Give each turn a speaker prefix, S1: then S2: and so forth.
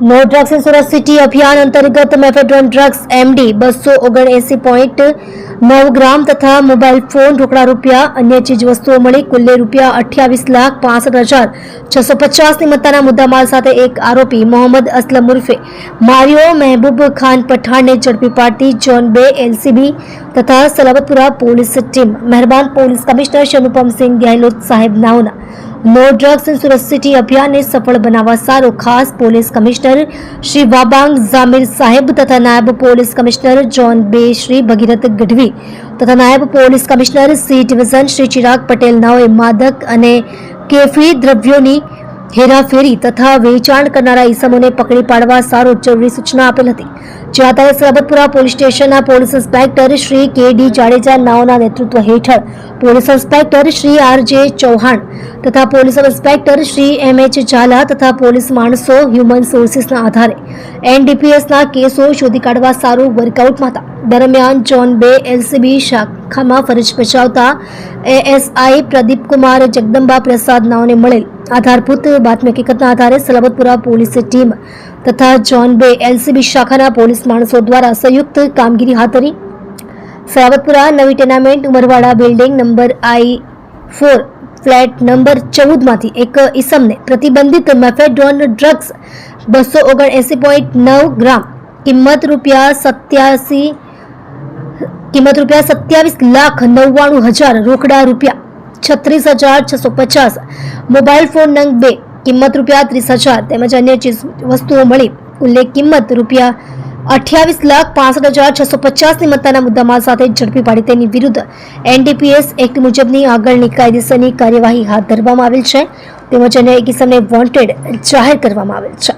S1: No drugs in Surat city અભિયાન અંતર્ગત mephedrone drugs MD બસો ઓગણએસી પોઈન્ટ નવ ગ્રામ તથા મોબાઈલ ફોન રોકડા રૂપિયા, અન્ય ચીજ વસ્તુઓ મળી કુલ્લે રૂપિયા અઠ્યાવીસ લાખ પાસઠ હજાર છસો પચાસની મત્તાના મુદ્દામાલ સાથે એક આરોપી મોહમ્મદ અસલમ ઉર્ફે મારિયો મહેબૂબ ખાન પઠાણને ઝડપી પાડતી જોન બે એલસીબી તથા સલાબતપુરા પોલીસ ટીમ. મહેરબાન પોલીસ કમિશનર શનુપમસિંહ ગેહલોત સાહેબ નાઓના no drugs in Surat city અભિયાનને સફળ બનાવવા સારો ખાસ પોલીસ કમિશનર શ્રી વાબાંગ જામીર સાહેબ તથા નાયબ પોલીસ કમિશનર જોન બે શ્રી ભગીરથ ગઢવી તથા નાયબ police commissioner C division Shri Chirag Patel નાઓએ માદક અને કેફી દ્રવ્યોની હેરાફેરી તથા વેચાણ કરનારા ઈસમોને પકડી પાડવા સારો જરૂરી સૂચના આપેલ હતી. જે આધારે સરબતપુરા પોલીસ સ્ટેશનના police inspector Shri K D Jadeja નાઓના નેતૃત્વ હેઠળ police inspector Shri R J Chauhan તથા police inspector Shri M H Zala તથા પોલીસ માણસો હ્યુમન સોર્સિસના આધારે એનડીપીએસના કેસો શોધી કાઢવા સારું વર્કઆઉટમાં હતા. દરમિયાન જોન બે એલસીબી શાખામાં ફરજ બજાવતા એએસઆઈ પ્રદીપકુમાર જગદંબા પ્રસાદ નાઓને મળેલ. આધારભૂત બાતમી હકીકતના આધારે સલાબતપુરા પોલીસ ટીમ તથા જોન બે એલસીબી શાખાના પોલીસ માણસો દ્વારા સંયુક્ત કામગીરી હાથ ધરી. સરાવતપુરા નવી tenement Umarwada building number I four, flat number ચૌદમાંથી એક ઇસમને પ્રતિબંધિત મેફેડ્રોન ડ્રગ્સ બસો ઓગણએંસી પોઈન્ટ નવ ગ્રામ, કિંમત રૂપિયા સત્યાસી, કિંમત રૂપિયા સત્યાવીસ લાખ નવ્વાણું હજાર રોકડા રૂપિયા, છત્રીસ હજાર છસો પચાસ, મોબાઈલ ફોન નંગ બે, કિંમત રૂપિયા ત્રીસ હજાર, તેમજ અન્ય ચીજ વસ્તુઓ મળી ઉલ્લેખ કિંમત રૂપિયા અઠ્યાવીસ લાખ પાસઠ હજાર છસો પચાસની મત્તાના મુદ્દામાં સાથે ઝડપી પાડી તેની વિરુદ્ધ એનડીપીએસ એક્ટ મુજબની આગળની કાયદેસરની કાર્યવાહી હાથ ધરવામાં આવેલ છે. તેમજ અન્ય એક વોન્ટેડ જાહેર કરવામાં આવેલ છે.